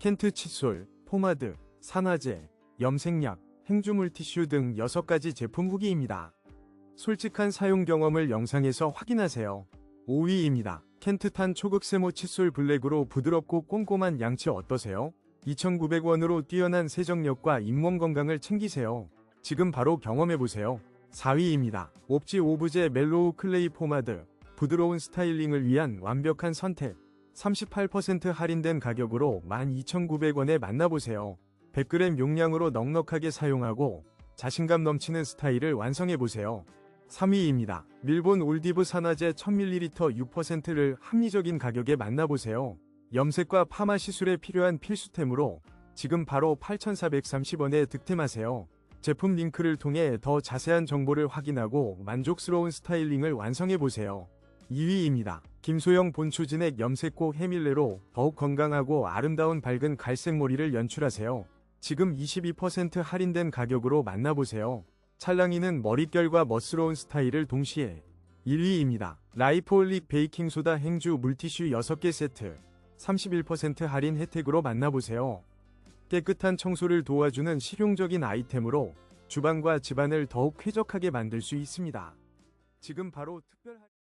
켄트 칫솔, 포마드, 산화제, 염색약, 행주물 티슈 등 6가지 제품 후기입니다. 솔직한 사용 경험을 영상에서 확인하세요. 5위입니다. 켄트탄 초극 세모 칫솔 블랙으로 부드럽고 꼼꼼한 양치 어떠세요? 2,900원으로 뛰어난 세정력과 잇몸 건강을 챙기세요. 지금 바로 경험해보세요. 4위입니다. 옵지 오브제 멜로우 클레이 포마드. 부드러운 스타일링을 위한 완벽한 선택. 38% 할인된 가격으로 12,900원에 만나보세요. 100g 용량으로 넉넉하게 사용하고 자신감 넘치는 스타일을 완성해보세요. 3위입니다. 밀본 올디브 산화제 1000ml 6%를 합리적인 가격에 만나보세요. 염색과 파마 시술에 필요한 필수템으로 지금 바로 8,430원에 득템하세요. 제품 링크를 통해 더 자세한 정보를 확인하고 만족스러운 스타일링을 완성해보세요. 2위입니다. 김소영 본초진액 염색고 헤밀레로 더욱 건강하고 아름다운 밝은 갈색 머리를 연출하세요. 지금 22% 할인된 가격으로 만나보세요. 찰랑이는 머릿결과 멋스러운 스타일을 동시에 1위입니다. 라이프올릭 베이킹소다 행주 물티슈 6개 세트 31% 할인 혜택으로 만나보세요. 깨끗한 청소를 도와주는 실용적인 아이템으로 주방과 집안을 더욱 쾌적하게 만들 수 있습니다. 지금 바로 특별 할-